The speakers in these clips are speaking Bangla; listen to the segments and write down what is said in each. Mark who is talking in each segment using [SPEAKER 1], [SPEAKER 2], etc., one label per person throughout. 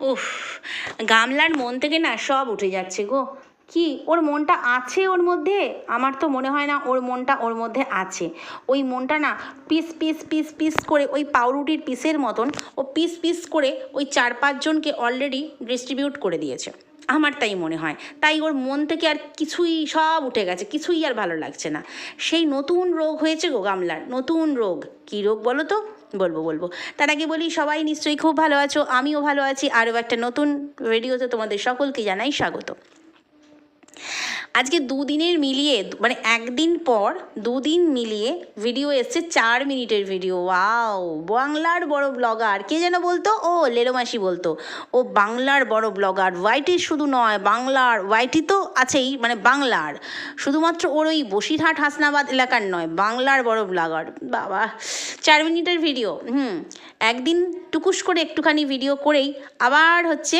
[SPEAKER 1] উফ, গামলার মন থেকে না সব উঠে যাচ্ছে গো। কি, ওর মনটা আছে ওর মধ্যে? আমার তো মনে হয় না ওর মনটা ওর মধ্যে আছে। ওই মনটা না পিস পিস পিস পিস করে ওই পাউরুটির পিসের মতন ও পিস পিস করে ওই চার পাঁচজনকে অলরেডি ডিস্ট্রিবিউট করে দিয়েছে। আমার তাই মনে হয়। তাই ওর মন থেকে আর কিছুই সব উঠে গেছে, কিছুই আর ভালো লাগছে না। সেই নতুন রোগ হয়েছে গো গামলার, নতুন রোগ। কী রোগ বলো তো? বলব বলব। তার আগে বলি, সবাই নিশ্চয়ই খুব ভালো আছো, আমিও ভালো আছি। আরও একটা নতুন ভিডিওতে তোমাদের সকলকে জানাই স্বাগত। আজকে দুদিনের মিলিয়ে মানে একদিন পর দুদিন মিলিয়ে ভিডিও এসছে চার মিনিটের ভিডিও ওয়াও বাংলার বড় ব্লগার কে যেন বলতো? ও লেলোমাসি বলতো। ও বাংলার বড় ব্লগার ওয়াইটির শুধু নয়, বাংলার ওয়াইটি তো আছেই মানে বাংলার। শুধুমাত্র ওর ওই বসিরহাট, হাসনাবাদ এলাকার নয়, বাংলার বড় ব্লগার বাবা, চার মিনিটের ভিডিও হুম, একদিন টুকুস করে একটুখানি ভিডিও করেই, আবার হচ্ছে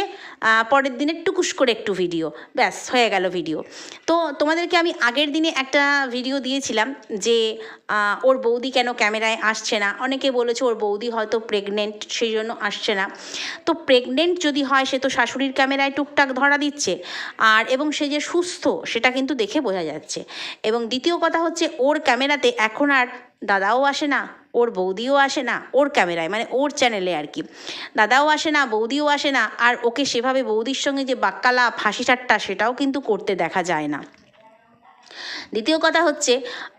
[SPEAKER 1] পরের দিনের টুকুস করে একটু ভিডিও ব্যাস, হয়ে গেল ভিডিও তো তোমাদেরকে আমি আগের দিনে একটা ভিডিও দিয়েছিলাম যে ওর বৌদি কেন ক্যামেরায় আসছে না? অনেকে বলেছে ওর বৌদি হয়তো প্রেগনেন্ট সেই জন্য আসছে না। তো প্রেগনেন্ট যদি হয়, সে তো শাশুড়ির ক্যামেরায় টুকটাক ধরা দিচ্ছে। আর, এবং সে যে সুস্থ, সেটা কিন্তু দেখে বোঝা যাচ্ছে। এবং দ্বিতীয় কথা হচ্ছে, ওর ক্যামেরাতে এখন আর দাদাও আসে না ওর বৌদিও আসে না ওর ক্যামেরায় মানে ওর চ্যানেলে আর কি। দাদাও আসে না, বৌদিও আসে না, আর ওকে সেভাবে বৌদির সঙ্গে যে বাক্কালা ফাঁসি ঠাট্টা সেটাও কিন্তু করতে দেখা যায় না। দ্বিতীয় কথা হচ্ছে,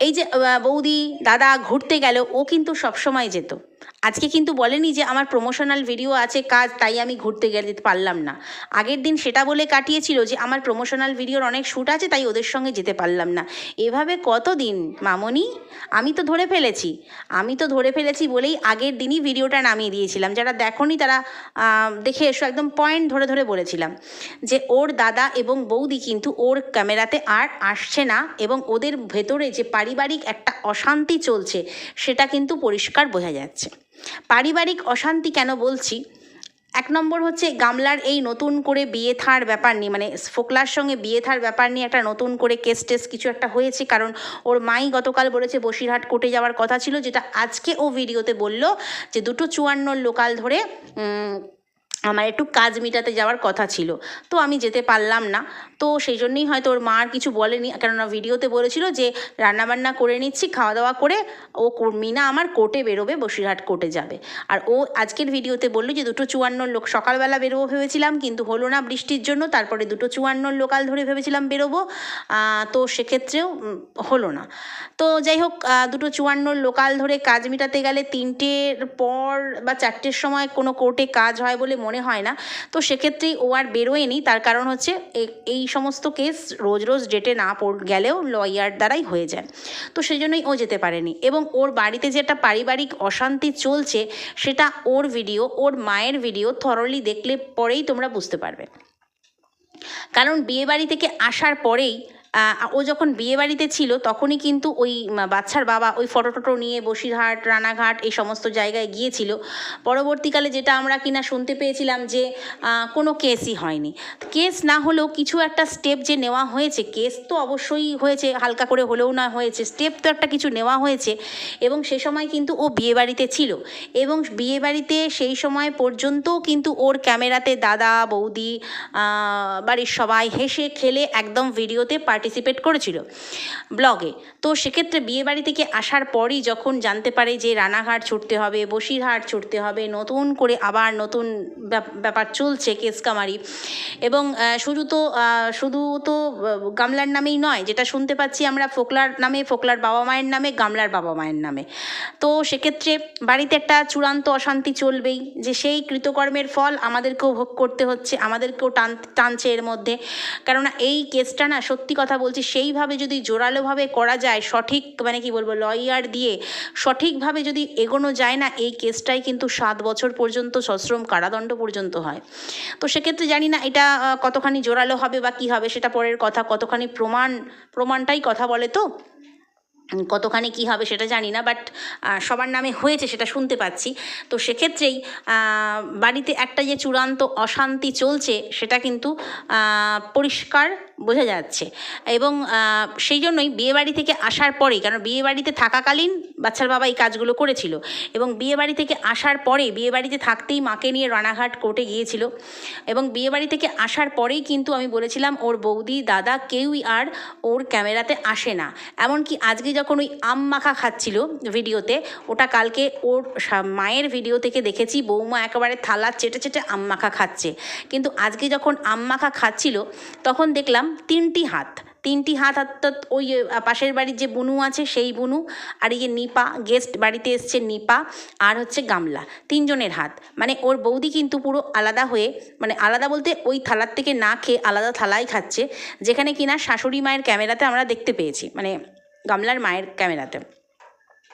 [SPEAKER 1] এই যে বৌদি, দাদা ঘুরতে গেল, ও কিন্তু সবসময় যেত। আজকে কিন্তু বলেনি যে আমার প্রমোশনাল ভিডিও আছে, কাজ, তাই আমি ঘুরতে গেলে যেতে পারলাম না। আগের দিন সেটা বলে কাটিয়েছিল যে আমার প্রমোশনাল ভিডিওর অনেক শ্যুট আছে, তাই ওদের সঙ্গে যেতে পারলাম না। এভাবে কতদিন, মামনি? আমি তো ধরে ফেলেছি। আমি তো ধরে ফেলেছি বলেই আগের দিনই ভিডিওটা নামিয়ে দিয়েছিলাম। যারা দেখনি তারা দেখে এসো, একদম পয়েন্ট ধরে ধরে বলেছিলাম যে ওর দাদা এবং বৌদি কিন্তু ওর ক্যামেরাতে আর আসছে না এবং ওদের ভেতরে যে পারিবারিক একটা অশান্তি চলছে, সেটা কিন্তু পরিষ্কার বোঝা যাচ্ছে। পারিবারিক অশান্তি কেন বলছি? এক নম্বর হচ্ছে গামলার এই নতুন করে বিয়ে থার ব্যাপার নিয়ে মানে ফোকলার সঙ্গে বিয়ে থার ব্যাপার নিয়ে একটা নতুন করে কেস টেস কিছু একটা হয়েছে, কারণ ওর মাই গতকাল বলেছে বসিরহাট কোর্টে যাওয়ার কথা ছিল, যেটা আজকে ও ভিডিওতে বলল যে দুটো চুয়ান্ন লোকাল ধরে আমার একটু কাজ মিটাতে যাওয়ার কথা ছিল। তো আমি যেতে পারলাম না। তো সেই জন্যই হয়তো ওর মা কিছু বলেনি। কেননা ভিডিওতে বলেছিল যে, রান্নাবান্না করে নিচ্ছি খাওয়া দাওয়া করে ও মিনা আমার কোর্টে বেরোবে, বসিরহাট কোর্টে যাবে। আর ও আজকের ভিডিওতে বলল যে, দুটো চুয়ান্ন লোক সকালবেলা বেরোবো ভেবেছিলাম, কিন্তু হলো না বৃষ্টির জন্য, তারপরে দুটো চুয়ান্ন লোকাল ধরে ভেবেছিলাম বেরোবো। তো সেক্ষেত্রেও হলো না। তো যাই হোক দুটো চুয়ান্ন লোকাল ধরে কাজ মেটাতে গেলে তিনটের পর বা চারটের সময় কোনো কোর্টে কাজ হয় বলে মনে হয় না। তো সেক্ষেত্রেই ও আর বেরোয়নি। তার কারণ হচ্ছে এই সমস্ত কেস রোজ রোজ ডেটে না পড়, গেলেও লয়ার দ্বারাই হয়ে যায়। তো সেই জন্যই ও যেতে পারেনি। এবং ওর বাড়িতে যে একটা পারিবারিক অশান্তি চলছে, সেটা ওর ভিডিও, ওর মায়ের ভিডিও থরলি দেখলে পরেই তোমরা বুঝতে পারবে। কারণ বিয়েবাড়ি থেকে আসার পরেই ও যখন বিয়েবাড়িতে ছিল, তখনই কিন্তু ওই বাচ্চার বাবা ওই ফটো টটো নিয়ে বসিরহাট, রানাঘাট এই সমস্ত জায়গায় গিয়েছিল। পরবর্তীকালে যেটা আমরা কিনা শুনতে পেয়েছিলাম যে কোনো কেসই হয়নি। কেস না হলেও কিছু একটা স্টেপ যে নেওয়া হয়েছে, কেস তো অবশ্যই হয়েছে, হালকা করে হলেও না হয়েছে স্টেপ তো একটা কিছু নেওয়া হয়েছে এবং সে সময় কিন্তু ও বিয়েবাড়িতে ছিল এবং বিয়েবাড়িতে সেই সময় পর্যন্তও কিন্তু ওর ক্যামেরাতে দাদা, বৌদি বাড়ির সবাই হেসে খেলে একদম ভিডিওতে পার্টিসিপেট করেছিল ব্লগে তো সেক্ষেত্রে বিয়েবাড়ি থেকে আসার পরই যখন জানতে পারে যে রানাঘাট ছুটতে হবে, বসিরহাট ছুটতে হবে, নতুন করে আবার নতুন ব্যাপ- ব্যাপার চলছে কেস কামারি এবং শুধু তো শুধু তো গামলার নামেই নয়, যেটা শুনতে পাচ্ছি আমরা ফোকলার নামে, ফোকলার বাবা মায়ের নামে, গামলার বাবা মায়ের নামে। তো সেক্ষেত্রে বাড়িতে একটা চূড়ান্ত অশান্তি চলবেই, যে সেই কৃতকর্মের ফল আমাদেরকেও ভোগ করতে হচ্ছে, আমাদেরকেও টান, টানছে এর মধ্যে। কেননা এই কেসটা না সত্যি কথা বলছি, সেইভাবে যদি জোরালোভাবে করা যায়, সঠিক মানে কি বলব লয়ার দিয়ে সঠিকভাবে যদি এগোনো যায় না, এই কেসটাই কিন্তু সাত বছর পর্যন্ত সশ্রম কারাদণ্ড পর্যন্ত হয়। তো সেক্ষেত্রে জানি না এটা কতখানি জোরালো হবে বা কী হবে, সেটা পরের কথা, কতখানি প্রমাণ, প্রমাণটাই কথা বলে তো কতখানি কী হবে সেটা জানি না বাট সবার নামে হয়েছে সেটা শুনতে পাচ্ছি। তো সেক্ষেত্রেই বাড়িতে একটা যে চূড়ান্ত অশান্তি চলছে, সেটা কিন্তু পরিষ্কার বোঝা যাচ্ছে। এবং সেই জন্যই বিয়েবাড়ি থেকে আসার পরেই, কারণ বিয়েবাড়িতে থাকাকালীন বাচ্চার বাবা এই কাজগুলো করেছিল, এবং বিয়েবাড়ি থেকে আসার পরে বিয়েবাড়িতে থাকতেই মাকে নিয়ে রানাঘাট কোর্টে গিয়েছিল, এবং বিয়েবাড়ি থেকে আসার পরেই কিন্তু আমি বলেছিলাম, ওর বৌদি, দাদা কেউই আর ওর ক্যামেরাতে আসে না। এমনকি আজকে যখন ওই আম মাখা খাচ্ছিল ভিডিওতে, ওটা কালকে ওর মায়ের ভিডিও থেকে দেখেছি, বৌমা একেবারে থালা চেটে চেটে আম মাখা খাচ্ছে। কিন্তু আজকে যখন আম মাখা খাচ্ছিল, তখন দেখলাম তিনটি হাত। তিনটি হাত অর্থাৎ ওই পাশের বাড়ির যে বুনু আছে সেই বুনু আর ইয়ে নিপা গেস্ট বাড়িতে এসছে নিপা আর হচ্ছে গামলা, তিনজনের হাত। মানে ওর বৌদি কিন্তু পুরো আলাদা হয়ে মানে আলাদা বলতে ওই থালার থেকে না খেয়ে আলাদা থালাই খাচ্ছে, যেখানে কিনা শাশুড়ি মায়ের ক্যামেরাতে আমরা দেখতে পেয়েছি মানে গামলার মায়ের ক্যামেরাতে।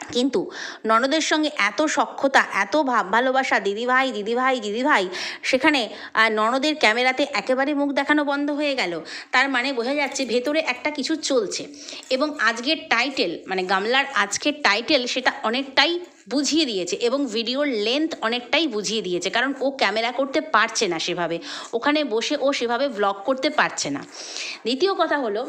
[SPEAKER 1] কিন্তু ননদের সঙ্গে এত সক্ষতা এত ভাব ভালোবাসা, দিদিভাই দিদিভাই দিদিভাই, সেখানে ননদের ক্যামেরাতে একেবারে মুখ দেখানো বন্ধ হয়ে গেল। তার মানে বোঝা যাচ্ছে ভেতরে একটা কিছু চলছে। এবং আজকের টাইটেল মানে গামলার আজকের টাইটেল সেটা অনেকটাই বুঝিয়ে দিয়েছে এবং ভিডিওর লেন্থ অনেকটাই বুঝিয়ে দিয়েছে। কারণ ও ক্যামেরা করতে পারছে না সেভাবে। ওখানে বসে ও সেভাবে ভ্লগ করতে পারছে না। দ্বিতীয় কথা হলো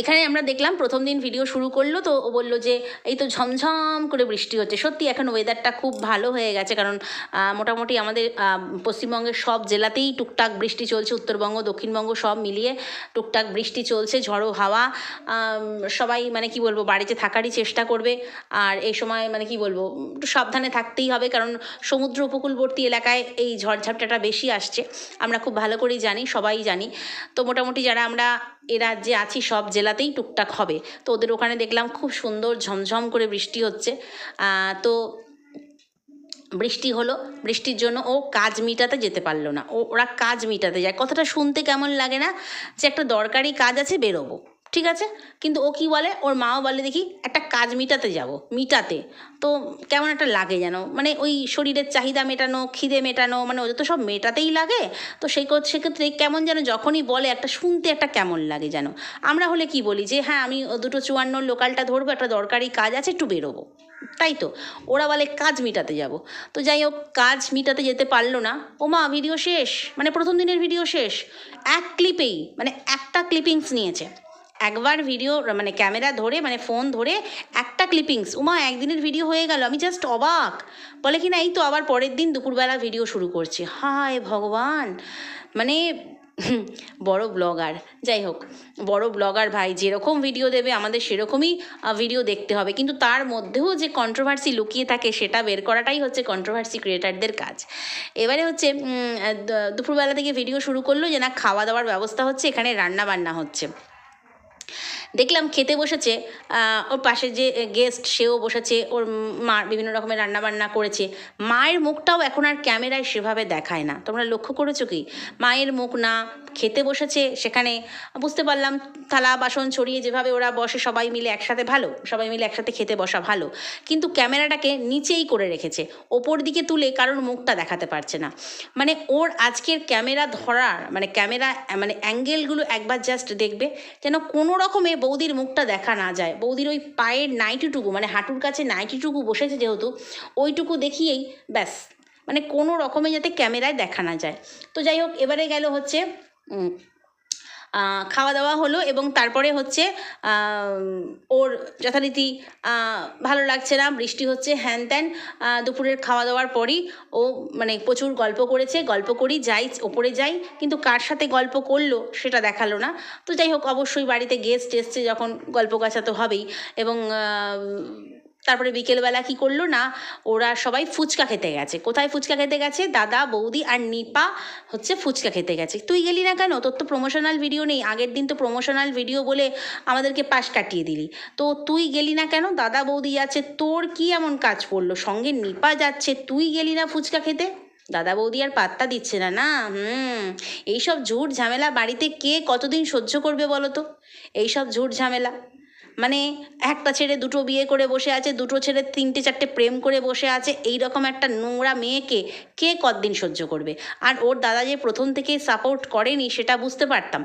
[SPEAKER 1] এখানে আমরা দেখলাম প্রথম দিন ভিডিও শুরু করল, তো ও বলল যে, এই তো ঝমঝম করে বৃষ্টি হচ্ছে। সত্যি এখন ওয়েদারটা খুব ভালো হয়ে গেছে, কারণ মোটামুটি আমাদের পশ্চিমবঙ্গের সব জেলাতেই টুকটাক বৃষ্টি চলছে, উত্তরবঙ্গ, দক্ষিণবঙ্গ সব মিলিয়ে টুকটাক বৃষ্টি চলছে, ঝড়ো হাওয়া সবাই মানে কি বলব, বাড়িতে থাকারই চেষ্টা করবে, আর এই সময় মানে কি বলব, একটু সাবধানে থাকতেই হবে, কারণ সমুদ্র উপকূলবর্তী এলাকায় এই ঝড়ঝাপটাটা বেশি আসছে, আমরা খুব ভালো করেই জানি, সবাই জানি। তো মোটামুটি যারা আমরা এ রাজ্যে আছি, সব জেলাতেই টুকটাক হবে। তো ওদের ওখানে দেখলাম খুব সুন্দর ঝমঝম করে বৃষ্টি হচ্ছে। তো বৃষ্টি হলো। বৃষ্টির জন্য ও কাজ মিটাতে যেতে পারল না। ও, ওরা কাজ মিটাতে যায়। কথাটা শুনতে কেমন লাগে না? যে একটা দরকারি কাজ আছে, বেরোবো। ঠিক আছে? কিন্তু ও কি বলে? ওর মাও বলে, দেখি, একটা কাজ মিটাতে যাব, মিটাতে। তো কেমন একটা লাগে যেন মানে ওই শরীরের চাহিদা মেটানো, খিদে মেটানো মানে ওদের তো সব মেটাতেই লাগে। তো সেই সেক্ষেত্রে কেমন যেন যখনই বলে, একটা শুনতে একটা কেমন লাগে যেন। আমরা হলে কি বলি যে হ্যাঁ আমি দুটো চুয়ান্ন লোকালটা ধরবো, একটা দরকারি কাজ আছে, একটু বেরোবো। তাই তো, ওরা বলে, কাজ মিটাতে যাব। তো যাই হোক, কাজ মিটাতে যেতে পারল না। ও মা ভিডিও শেষ? মানে প্রথম দিনের ভিডিও শেষ? এক ক্লিপেই মানে একটা ক্লিপিংস নিয়েছে। একবার ভিডিও মানে ক্যামেরা ধরে মানে ফোন ধরে একটা ক্লিপিংস উমা, একদিনের ভিডিও হয়ে গেল, আমি জাস্ট অবাক। বলে কি না, এই তো আবার পরের দিন দুপুরবেলা ভিডিও শুরু করছে। হায় ভগবান! মানে বড় ব্লগার যাই হোক, বড় ব্লগার ভাই, যেরকম ভিডিও দেবে, আমাদের সেরকমই ভিডিও দেখতে হবে। কিন্তু তার মধ্যেও যে কন্ট্রোভার্সি লুকিয়ে থাকে, সেটা বের করাটাই হচ্ছে কন্ট্রোভার্সি ক্রিয়েটারদের কাজ। এবারে হচ্ছে দুপুরবেলা থেকে ভিডিও শুরু করল, যে না, খাওয়া দাওয়ার ব্যবস্থা হচ্ছে, এখানে রান্না বান্না হচ্ছে। দেখলাম খেতে বসেছে ওর পাশে যে গেস্ট সেও বসেছে, ওর মা বিভিন্ন রকমের রান্নাবান্না করেছে। মায়ের মুখটাও এখন আর ক্যামেরায় সেভাবে দেখায় না। তোমরা লক্ষ্য করেছ কি? মায়ের মুখ না, খেতে বসেছে, সেখানে বুঝতে পারলাম থালা, বাসন ছড়িয়ে যেভাবে ওরা বসে, সবাই মিলে একসাথে ভালো, সবাই মিলে একসাথে খেতে বসা ভালো। কিন্তু ক্যামেরাটাকে নিচেই করে রেখেছে, ওপর দিকে তুলে কারোর মুখটা দেখাতে পারছে না। মানে ওর আজকের ক্যামেরা ধরার মানে ক্যামেরা মানে অ্যাঙ্গেলগুলো একবার জাস্ট দেখবে, যেন কোনো রকমে বৌদির মুখটা দেখা না যায়। বৌদির ওই পায়ের নাইটিটুকু মানে হাঁটুর কাছে নাইটিটুকু বসেছে যেহেতু, ওইটুকু দেখিয়েই ব্যাস। মানে কোনো রকমে যাতে ক্যামেরায় দেখা না যায়। তো যাই হোক, এবারে গেল হচ্ছে খাওয়া দাওয়া হলো এবং তারপরে হচ্ছে ওর যথারীতি ভালো লাগছে না, বৃষ্টি হচ্ছে, হ্যান ত্যান দুপুরের খাওয়া দাওয়ার পরই ও মানে প্রচুর গল্প করেছে, গল্প করি, যাই, ওপরে যাই, কিন্তু কার সাথে গল্প করল সেটা দেখাল না। তো যাই হোক, অবশ্যই বাড়িতে গেস্ট এসছে যখন গল্প গাছা তো হবেই এবং তারপরে বিকেলবেলা কি করল না, ওরা সবাই ফুচকা খেতে গেছে। কোথায় ফুচকা খেতে গেছে? দাদা, বৌদি আর নিপা হচ্ছে ফুচকা খেতে গেছে। তুই গেলি না কেন? তোর তো প্রমোশনাল ভিডিও নেই। আগের দিন তো প্রমোশনাল ভিডিও বলে আমাদেরকে পাশ কাটিয়ে দিলি। তো তুই গেলি না কেন? দাদা, বৌদি যাচ্ছে তোর কি এমন কাজ পড়ল? সঙ্গে নিপা যাচ্ছে। তুই গেলি না ফুচকা খেতে? দাদা, বৌদি আর পাত্তা দিচ্ছে না না? হুম। এইসব ঝুট ঝামেলা বাড়িতে কে কতদিন সহ্য করবে বলো তো? এইসব ঝুট ঝামেলা। মানে একটা ছেড়ে দুটো বিয়ে করে বসে আছে, দুটো ছেড়ে তিনটে চারটে প্রেম করে বসে আছে এই রকম একটা নোংরা মেয়েকে কে কতদিন সহ্য করবে? আর ওর দাদা যে প্রথম থেকে সাপোর্ট করেনি সেটা বুঝতে পারতাম।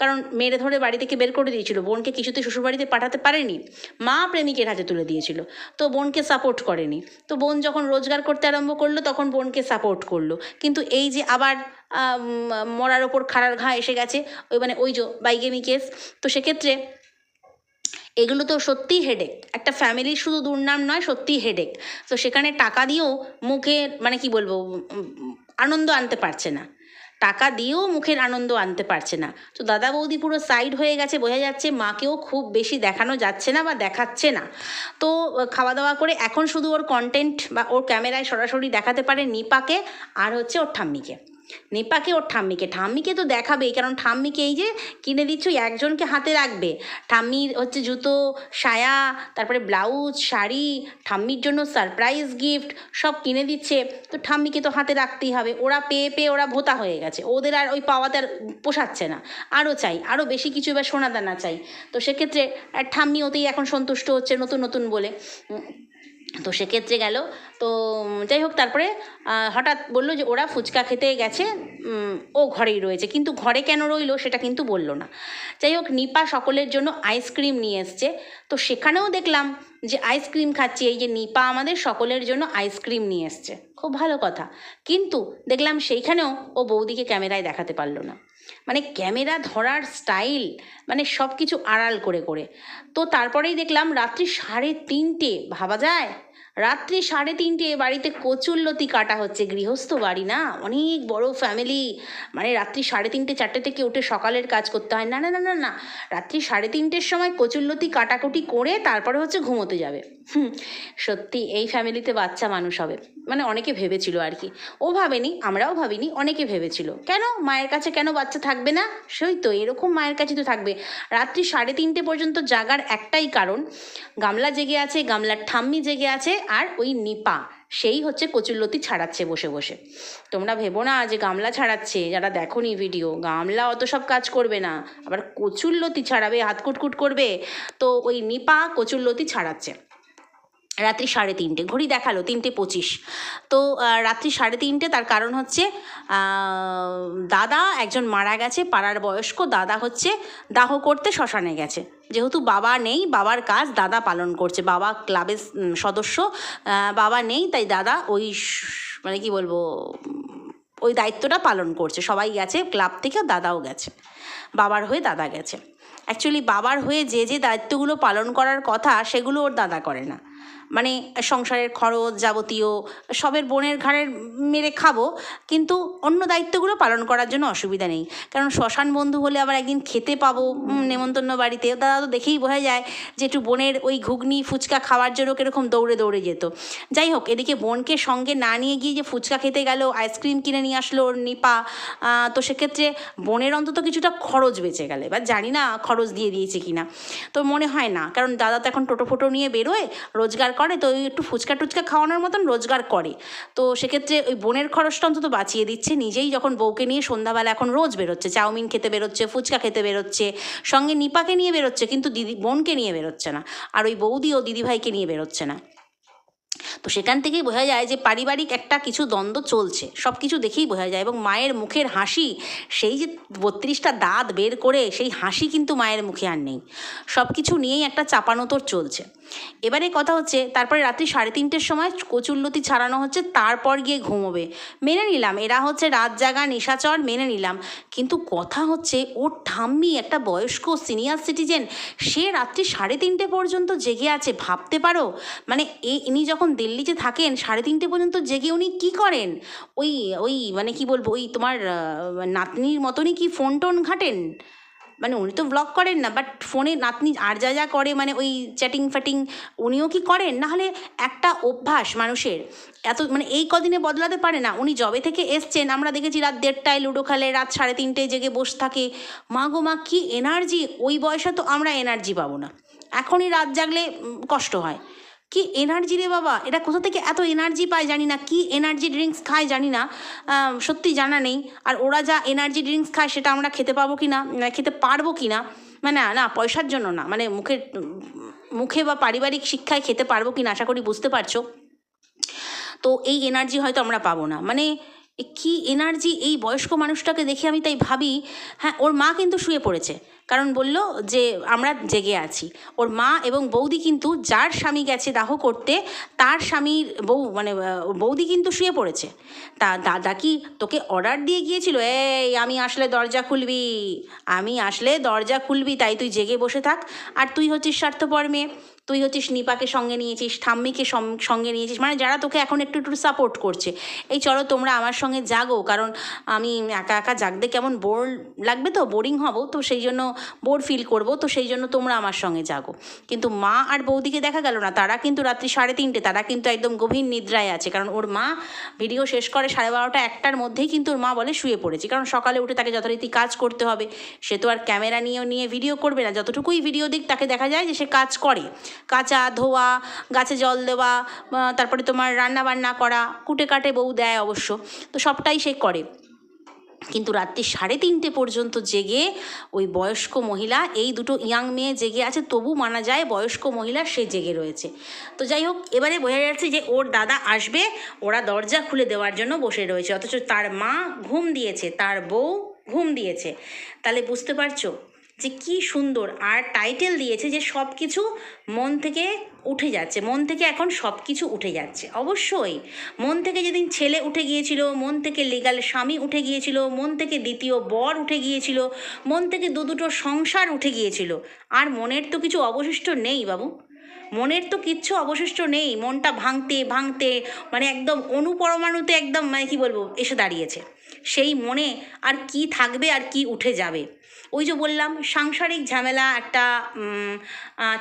[SPEAKER 1] কারণ মেরে ধরে বাড়ি থেকে বের করে দিয়েছিল, বোনকে কিছুতে শ্বশুরবাড়িতে পাঠাতে পারেনি, মা প্রেমিকের হাতে তুলে দিয়েছিল, তো বোনকে সাপোর্ট করেনি। তো বোন যখন রোজগার করতে আরম্ভ করল, তখন বোনকে সাপোর্ট করল। কিন্তু এই যে আবার মরার ওপর খাড়ার ঘা এসে গেছে, ওই মানে ওই যে বাইগেমি কেস তো সেক্ষেত্রে এগুলো তো সত্যিই হেডেক একটা ফ্যামিলির শুধু দুর্নাম নয়, সত্যিই হেডেক তো সেখানে টাকা দিয়েও মুখে মানে কি বলব আনন্দ আনতে পারছে না। টাকা দিয়েও মুখের আনন্দ আনতে পারছে না। তো দাদা বৌদি পুরো সাইড হয়ে গেছে, বোঝা যাচ্ছে মাকেও খুব বেশি দেখানো যাচ্ছে না বা দেখাচ্ছে না। তো খাওয়া দাওয়া করে এখন শুধু ওর কন্টেন্ট বা ওর ক্যামেরায় সরাসরি দেখাতে পারে নিপাকে আর হচ্ছে ওর ঠাম্মিকে। নিপাকে ওর ঠাম্মিকে। ঠাম্মিকে তো দেখাবেই, কারণ ঠাম্মিকে এই যে কিনে দিচ্ছ একজনকে হাতে রাখবে। ঠাম্মির হচ্ছে জুতো, সায়া, তারপরে ব্লাউজ, শাড়ি, ঠাম্মির জন্য সারপ্রাইজ গিফট সব কিনে দিচ্ছে। তো ঠাম্মিকে তো হাতে রাখতেই হবে। ওরা পেয়ে পেয়ে ওরা ভোতা হয়ে গেছে। ওদের আর ওই পাওয়াতে আর পোষাচ্ছে না। আরও চাই, আরও বেশি কিছু এবার সোনা দানা চাই। তো সেক্ষেত্রে ঠাম্মি ওতেই এখন সন্তুষ্ট হচ্ছে নতুন নতুন বলে। তো সেক্ষেত্রে গেল। তো যাই হোক, তারপরে হঠাৎ বলল যে ওরা ফুচকা খেতে গেছে ও ঘরেই রয়েছে। কিন্তু ঘরে কেন রইল সেটা কিন্তু বলল না। যাই হোক, নিপা সকলের জন্য আইসক্রিম নিয়ে এসছে। তো সেখানেও দেখলাম যে আইসক্রিম খাচ্ছি, এই যে নিপা আমাদের সকলের জন্য আইসক্রিম নিয়ে এসছে। খুব ভালো কথা। কিন্তু দেখলাম সেইখানেও ও বৌদিকে ক্যামেরায় দেখাতে পারল না। মানে ক্যামেরা ধরার স্টাইল মানে সব কিছু আড়াল করে করে। তো তারপরেই দেখলাম রাত্রি সাড়ে তিনটে, ভাবা যায়? রাত্রি সাড়ে তিনটে বাড়িতে কচুরলতি কাটা হচ্ছে, গৃহস্থ বাড়ি না? অনেক বড় ফ্যামিলি মানে রাত্রি সাড়ে তিনটে, চারটে থেকে উঠে সকালের কাজ করতে হয়। না না না না না। রাত্রি সাড়ে তিনটের সময় কচুরলতি কাটাকুটি করে তারপরে হচ্ছে ঘুমোতে যাবে। সত্যি, এই ফ্যামিলিতে বাচ্চা মানুষ হবে। মানে অনেকে ভেবেছিল আর কি। ও ভাবেনি, আমরাও ভাবিনি, অনেকে ভেবেছিল। কেন? মায়ের কাছে কেন বাচ্চা থাকবে না? সেই তো, এরকম মায়ের কাছে তো থাকবে। রাত্রি সাড়ে তিনটে পর্যন্ত জাগার একটাই কারণ, গামলা জেগে আছে, গামলার ঠাম্মি জেগে আছে, আর ওই নিপা, সেই হচ্ছে কচুরলতি ছাড়াচ্ছে বসে বসে। তোমরা ভেবো না যে গামলা ছাড়াচ্ছে, যারা দেখো নি ভিডিও গামলা অত সব কাজ করবে না। আবার কচুরলতি ছাড়াবে, হাত কুটকুট করবে, তো ওই নিপা কচুরলতি ছাড়াচ্ছে। রাত্রি সাড়ে তিনটে, ঘড়ি দেখাল তিনটে পঁচিশ। তো রাত্রি সাড়ে তিনটে তার কারণ হচ্ছে দাদা একজন মারা গেছে, পাড়ার বয়স্ক, দাদা হচ্ছে দাহ করতে শ্মশানে গেছে। যেহেতু বাবা নেই, বাবার কাজ দাদা পালন করছে, বাবা ক্লাবের সদস্য বাবা নেই, তাই দাদা ওই মানে কি বলব, ওই দায়িত্বটা পালন করছে। সবাই গেছে, ক্লাব থেকে দাদাও গেছে, বাবার হয়ে দাদা গেছে। অ্যাকচুয়ালি বাবার হয়ে যে যে দায়িত্বগুলো পালন করার কথা, সেগুলো ওর দাদা করে না। মানে সংসারের খরচ যাবতীয় সবের বোনের ঘাড়ের মেরে খাব, কিন্তু অন্য দায়িত্বগুলো পালন করার জন্য অসুবিধা নেই। কারণ শ্মশান বন্ধু হলে আবার একদিন খেতে পাবো নেমন্তন্ন বাড়িতে। দাদা তো দেখেই বোঝা যায় যে একটু বোনের ওই ঘুগনি, ফুচকা খাওয়ার জন্য কীরকম দৌড়ে দৌড়ে যেত। যাই হোক, এদিকে বোনকে সঙ্গে না নিয়ে গিয়ে যে ফুচকা খেতে গেল, আইসক্রিম কিনে নিয়ে আসলো ওর নিপা তো সেক্ষেত্রে বোনের অন্তত কিছুটা খরচ বেঁচে গেলে। বা জানি না খরচ দিয়ে দিয়েছে কিনা। তো মনে হয় না, কারণ দাদা তো এখন টোটো ফোটো নিয়ে বেরোয়, রোজগার করে, তো ওই একটু ফুচকা টুচকা খাওয়ানোর মতন রোজগার করে। তো সেক্ষেত্রে ওই বোনের খরচটা অন্তত বাঁচিয়ে দিচ্ছে। নিজেই যখন বউকে নিয়ে সন্ধ্যাবেলা এখন রোজ বেরোচ্ছে, চাউমিন খেতে বেরোচ্ছে, ফুচকা খেতে বেরোচ্ছে, সঙ্গে নিপাকে নিয়ে বেরোচ্ছে, কিন্তু দিদি, বোনকে নিয়ে বেরোচ্ছে না। আর ওই বৌদি ও দিদিভাইকে নিয়ে বেরোচ্ছে না। তো সেখান থেকেই বোঝা যায় যে পারিবারিক একটা কিছু দ্বন্দ্ব চলছে। সব কিছু দেখেই বোঝা যায় এবং মায়ের মুখের হাসি, সেই যে বত্রিশটা দাঁত বের করে সেই হাসি কিন্তু মায়ের মুখে আর নেই। সব কিছু নিয়েই একটা চাপানোতর চলছে। এবারে কথা হচ্ছে, তারপরে রাত্রি সাড়ে তিনটের সময় কচুল্লতি ছাড়ানো হচ্ছে, তারপর গিয়ে ঘুমোবে। মেনে নিলাম, এরা হচ্ছে রাত জাগা, নিশাচর, মেনে নিলাম। কিন্তু কথা হচ্ছে, ওর ঠাম্মি একটা বয়স্ক সিনিয়র সিটিজেন, সে রাত্রি সাড়ে তিনটে পর্যন্ত জেগে আছে, ভাবতে পারো? মানে এ, ইনি যখন দিল্লিতে থাকেন, সাড়ে তিনটে পর্যন্ত জেগে উনি কী করেন? ওই ওই মানে কি বলব, ওই তোমার নাতনির মতনই কি ফোন টোন ঘাটেন? মানে উনি তো ব্লগ করেন না বাট ফোনে নাতনি আর যা যা করে মানে ওই চ্যাটিং ফ্যাটিং উনিও কি করেন? নাহলে একটা অভ্যাস মানুষের, এত মানে এই কদিনে বদলাতে পারে না। উনি জবে থেকে এসছেন, আমরা দেখেছি রাত দেড়টায় লুডো খেলে, রাত সাড়ে তিনটেয় জেগে বসে থাকে। মা গো মা, কী এনার্জি ওই বয়সে তো আমরা এনার্জি পাবো না। এখনই রাত জাগলে কষ্ট হয়। কি এনার্জি রে বাবা? এটা কোথা থেকে এত এনার্জি পায় জানি না। কি এনার্জি ড্রিঙ্কস খায় জানি না। সত্যি জানা নেই। আর ওরা যা এনার্জি ড্রিঙ্কস খায় সেটা আমরা খেতে পাবো কি না, খেতে পারব কি না মানে না পয়সার জন্য না। মানে মুখে মুখে বা পারিবারিক শিক্ষায় খেতে পারব কি না আশা করি বুঝতে পারছ। তো এই এনার্জি হয়তো আমরা পাবো না। মানে কি এনার্জি এই বয়স্ক মানুষটাকে দেখে আমি তাই ভাবি হ্যাঁ ওর মা কিন্তু শুয়ে পড়েছে। কারণ বলল যে আমরা জেগে আছি। ওর মা এবং বৌদি কিন্তু যার স্বামী গেছে দাহ করতে, তার স্বামীর বউ মানে বৌদি কিন্তু শুয়ে পড়েছে। তা দাদা কি তোকে অর্ডার দিয়ে গিয়েছিল? এই, আমি আসলে দরজা খুলবি, আমি আসলে দরজা খুলবি, তাই তুই জেগে বসে থাক। আর তুই হচ্ছিস স্বার্থপর মেয়ে। তুই হচ্ছিস নিপাকে সঙ্গে নিয়েছিস, ঠাম্মিকে সঙ্গে নিয়েছিস মানে যারা তোকে এখন একটু একটু সাপোর্ট করছে। এই চলো তোমরা আমার সঙ্গে জাগো, কারণ আমি একা একা জাগতে কেমন বোর লাগবে তো? বোরিং হব, তো সেই জন্য বোর ফিল করব, তো সেই জন্য তোমরা আমার সঙ্গে জাগো। কিন্তু মা আর বৌদিকে দেখা গেল না, তারা কিন্তু রাত্রি সাড়ে তিনটে, তারা কিন্তু একদম গভীর নিদ্রায় আছে, কারণ ওর মা ভিডিও শেষ করে সাড়ে বারোটা একটার মধ্যেই কিন্তু ওর মা বলে শুয়ে পড়েছে, কারণ সকালে উঠে তাকে যথারীতি কাজ করতে হবে। সে তো আর ক্যামেরা নিয়েও নিয়ে ভিডিও করবে না, যতটুকুই ভিডিও দিক তাকে দেখা যায় যে সে কাজ করে। কাচা ধোয়া, গাছে জল দেওয়া তারপরে তোমার রান্না বান্না করা, কুটে কাটে বউ দেয় অবশ্য। তো সবটাই সে করে। কিন্তু রাত্রি সাড়ে তিনটে পর্যন্ত জেগে ওই বয়স্ক মহিলা, এই দুটো ইয়াং মেয়ে জেগে আছে, তবু মানা যায় বয়স্ক মহিলা সে জেগে রয়েছে। তো যাই হোক, এবারে বোঝা যাচ্ছে যে ওর দাদা আসবে, ওরা দরজা খুলে দেওয়ার জন্য বসে রয়েছে। অথচ তার মা ঘুম দিয়েছে, তার বউ ঘুম দিয়েছে। তাহলে বুঝতে পারছ? যে কি সুন্দর। আর টাইটেল দিয়েছে যে সব কিছু মন থেকে উঠে যাচ্ছে, মন থেকে এখন সব কিছু উঠে যাচ্ছে। অবশ্যই, মন থেকে যেদিন ছেলে উঠে গিয়েছিল, মন থেকে লিগাল স্বামী উঠে গিয়েছিল, মন থেকে দ্বিতীয় বর উঠে গিয়েছিল, মন থেকে দু দুটো সংসার উঠে গিয়েছিল। আর মনের তো কিছু অবশিষ্ট নেই বাবু। মনের তো কিচ্ছু অবশিষ্ট নেই, মনটা ভাঙতে ভাঙতে মানে একদম অনুপরমাণুতে একদম মানে কি বলব, এসে দাঁড়িয়েছে। সেই মনে আর কি থাকবে আর কি উঠে যাবে। ওই যে বললাম সাংসারিক ঝামেলা একটা আহ,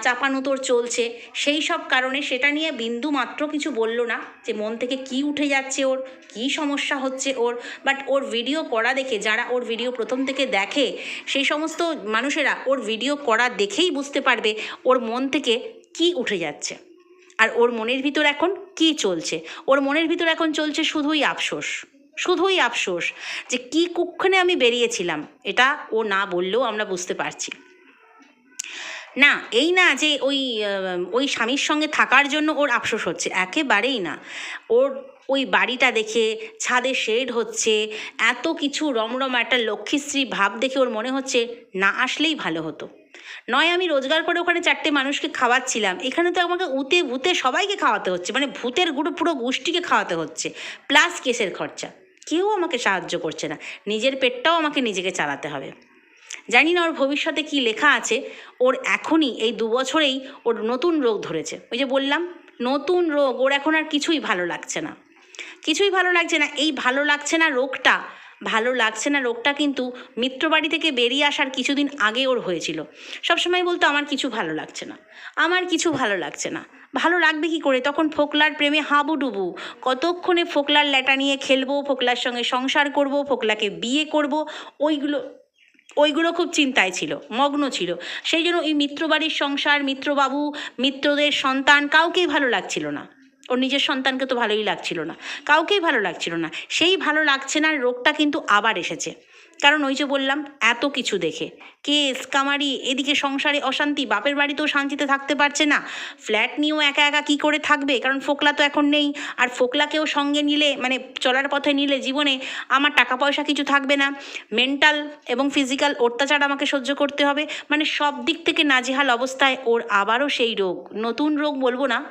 [SPEAKER 1] চলছে। সেই সব কারণে সেটা নিয়ে বিন্দু মাত্র কিছু বলল না যে মন থেকে কি উঠে যাচ্ছে ওর কি সমস্যা হচ্ছে ওর। বাট ওর ভিডিও করা দেখে যারা ওর ভিডিও প্রথম থেকে দেখে সেই সমস্ত মানুষেরা ওর ভিডিও করা দেখেই বুঝতে পারবে ওর মন থেকে কি উঠে যাচ্ছে। আর ওর মনের ভিতর এখন কি চলছে? ওর মনের ভিতর এখন চলছে শুধুই আফসোস। শুধুই আফসোস যে কি কুক্ষণে আমি বেরিয়েছিলাম, এটা ও না বললেও আমরা বুঝতে পারছি। না, এই না যে ওই ওই স্বামীর সঙ্গে থাকার জন্য ওর আফসোস হচ্ছে, একেবারেই না। ওর ওই বাড়িটা দেখে, ছাদে শেড হচ্ছে, এত কিছু রমরম একটা লক্ষ্মীশ্রী ভাব দেখে ওর মনে হচ্ছে না আসলেই ভালো হতো। নয়, আমি রোজগার করে ওখানে চারটে মানুষকে খাওয়াচ্ছিলাম, এখানে তো আমাকে উতে ভূতে সবাইকে খাওয়াতে হচ্ছে মানে ভূতের গুঁড়ো পুরো গোষ্ঠীকে খাওয়াতে হচ্ছে, প্লাস কেসের খরচা। কেউ আমাকে সাহায্য করছে না। নিজের পেটটাও আমাকে নিজেকে চালাতে হবে। জানি না ওর ভবিষ্যতে কি লেখা আছে। ওর এখনই এই দু বছরেই ওর নতুন রোগ ধরেছে। ওই যে বললাম, নতুন রোগ, ওর এখন আর কিছুই ভালো লাগছে না। কিছুই ভালো লাগছে না। এই ভালো লাগছে না রোগটা, ভালো লাগছে না রোগটা কিন্তু মিত্রবাড়ি থেকে বেরিয়ে আসার কিছুদিন আগে ওর হয়েছিল। সবসময় বলতো, আমার কিছু ভালো লাগছে না। আমার কিছু ভালো লাগছে না। ভালো লাগবে কি করে? তখন ফোকলার প্রেমে হাবুডুবু কতক্ষণে ফোকলার ল্যাটা নিয়ে খেলব, ফোকলার সঙ্গে সংসার করব, ফোকলাকে বিয়ে করব, ওইগুলো ওইগুলো খুব চিন্তায় ছিল, মগ্ন ছিল। সেই জন্য এই মিত্রবাড়ির সংসার, মিত্রবাবু, মিত্রদের সন্তান কাউকেই ভালো লাগছিল না। ওর নিজের সন্তানকে তো ভালোই লাগছিল না। কাউকেই ভালো লাগছিল না। সেই ভালো লাগছে না, রোগটা কিন্তু আবার এসেছে। কারণ ওই যে বললাম, এত কিছু দেখে। কেস, কামারি, এদিকে সংসারে অশান্তি, বাপের বাড়িতেও শান্তিতে থাকতে পারছে না। ফ্ল্যাট নিয়েও একা একা কী করে থাকবে? কারণ ফোকলা তো এখন নেই। আর ফোকলাকেও সঙ্গে নিলে মানে চলার পথে নিলে জীবনে আমার টাকা পয়সা কিছু থাকবে না। মেন্টাল এবং ফিজিক্যাল অত্যাচার আমাকে সহ্য করতে হবে। মানে সব দিক থেকে নাজেহাল অবস্থায় ওর আবারও সেই রোগ। নতুন রোগ বলব না,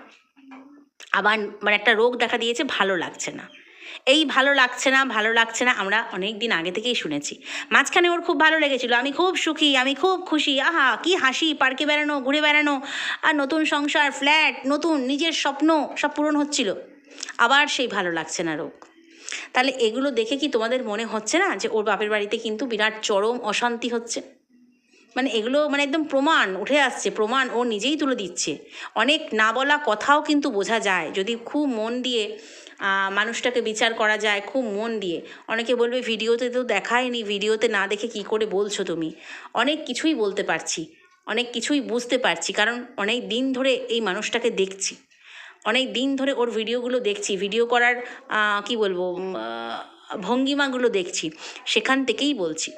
[SPEAKER 1] আবার মানে একটা রোগ দেখা দিয়েছে, ভালো লাগছে না। এই ভালো লাগছে না, ভালো লাগছে না, আমরা অনেক দিন আগে থেকেই শুনেছি। মাঝখানে ওর খুব ভালো লেগেছিল, আমি খুব সুখী, আমি খুব খুশি, আহা, কি হাসি, পার্কে বেড়ানো, ঘুরে বেড়ানো, আর নতুন সংসার, ফ্ল্যাট, নতুন নিজের স্বপ্ন সব পূরণ হচ্ছিল। আবার সেই ভালো লাগছে না রোগ। তাহলে এগুলো দেখে কি তোমাদের মনে হচ্ছে না যে ওর বাপের বাড়িতে কিন্তু বিরাট চরম অশান্তি হচ্ছে? মানে এগুলো মানে একদম প্রমাণ উঠে আসছে, প্রমাণ ও নিজেই তুলে দিচ্ছে। অনেক না বলা কথাও কিন্তু বোঝা যায়, যদি খুব মন দিয়ে মানুষটাকে বিচার করা যায় খুব মন দিয়ে। অনেকে বলবে, ভিডিওতে তো দেখায়নি, ভিডিওতে না দেখে কি করে বলছো তুমি? অনেক কিছুই বলতে পারছি, অনেক কিছুই বুঝতে পারছি, কারণ অনেক দিন ধরে এই মানুষটাকে দেখছি। অনেক দিন ধরে ওর ভিডিওগুলো দেখছি, ভিডিও করার কি বলব ভঙ্গিমাগুলো দেখছি, সেখান থেকেই বলছি।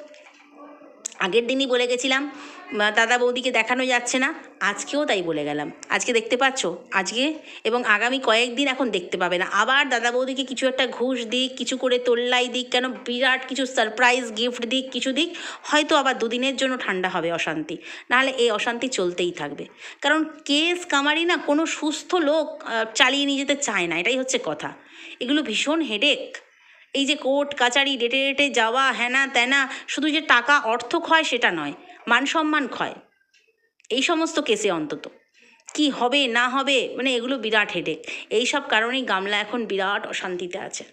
[SPEAKER 1] আগের দিনই বলে গেছিলাম দাদা বৌদিকে দেখানো যাচ্ছে না। আজকেও তাই বলে গেলাম। আজকে দেখতে পাচ্ছ? আজকে এবং আগামী কয়েকদিন এখন দেখতে পাবে না। আবার দাদা বৌদিকে কিছু একটা ঘুষ দিক, কিছু করে তোল্লাই দিক, কেন বিরাট কিছু সারপ্রাইজ গিফট দিক, কিছু দিক, হয়তো আবার দুদিনের জন্য ঠান্ডা হবে অশান্তি। নাহলে এই অশান্তি চলতেই থাকবে। কারণ কেস কামারি না কোনো সুস্থ লোক চালিয়ে নিয়ে যেতে চায় না। এটাই হচ্ছে কথা। এগুলো ভীষণ হেডেক এই যে কোর্ট, কাচারি, ডেটে ডেটে যাওয়া হ্যানা ত্যানা শুধু যে টাকা অর্থ ক্ষয় সেটা নয়। মান সম্মান ক্ষয়। এই সমস্ত কেসে অন্তত। কি হবে, না হবে মানে এগুলো বিরাট হেডেক এই সব কারণেই গামলা এখন বিরাট অশান্তিতে আছে।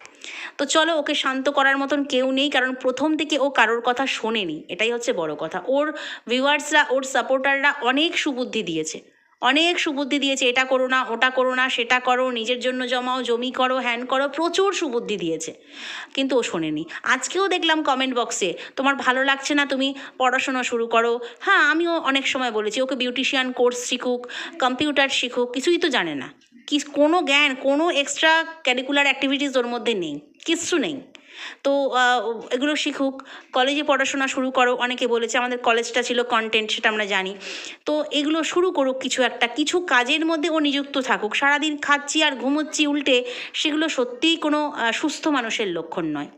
[SPEAKER 1] তো চলো ওকে শান্ত করার মতন কেউ নেই, কারণ প্রথম থেকে ও কারোর কথা শোনেনি। এটাই হচ্ছে বড় কথা। ওর ভিউয়ার্সরা ওর সাপোর্টাররা অনেক সুবুদ্ধি দিয়েছে। অনেক সুবুদ্ধি দিয়েছে, এটা করো না, ওটা করো না, সেটা করো, নিজের জন্য জমাও, জমি করো হ্যান করো, প্রচুর সুবুদ্ধি দিয়েছে। কিন্তু ও শোনেনি। আজকেও দেখলাম কমেন্ট বক্সে তোমার ভালো লাগছে না, তুমি পড়াশোনা শুরু করো। হ্যাঁ আমিও অনেক সময় বলেছি, ওকে বিউটিশিয়ান কোর্স শিখুক কম্পিউটার শিখুক, কিছুই তো জানে না। কি, কোনো জ্ঞান, কোনো এক্সট্রা ক্যারিকুলার অ্যাক্টিভিটিস ওর মধ্যে নেই, কিচ্ছু নেই। তো এগুলো শিখুক। কলেজে পড়াশোনা শুরু করো, অনেকে বলেছে আমাদের কলেজটা ছিল কন্টেন্ট সেটা আমরা জানি। তো, এগুলো শুরু করুক কিছু একটা। কিছু কাজের মধ্যে ও নিযুক্ত থাকুক। সারাদিন খাচ্ছি আর ঘুমোচ্ছি উল্টে, সেগুলো সত্যিই কোনো সুস্থ মানুষের লক্ষণ নয়।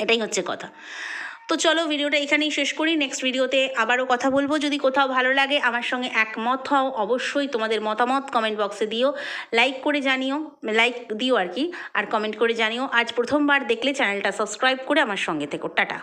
[SPEAKER 1] এটাই হচ্ছে কথা। তো চলো ভিডিওটা এখানেই শেষ করি। নেক্সট ভিডিওতে আবারও কথা বলব। যদি কোথাও ভালো লাগে, আমার সঙ্গে একমত হও। অবশ্যই তোমাদের মতামত কমেন্ট বক্সে দিও। লাইক করে জানিও লাইক দিও আর কি। আর কমেন্ট করে জানিও। আজ প্রথমবার দেখলে চ্যানেলটা সাবস্ক্রাইব করে আমার সঙ্গে থেকো। টাটা।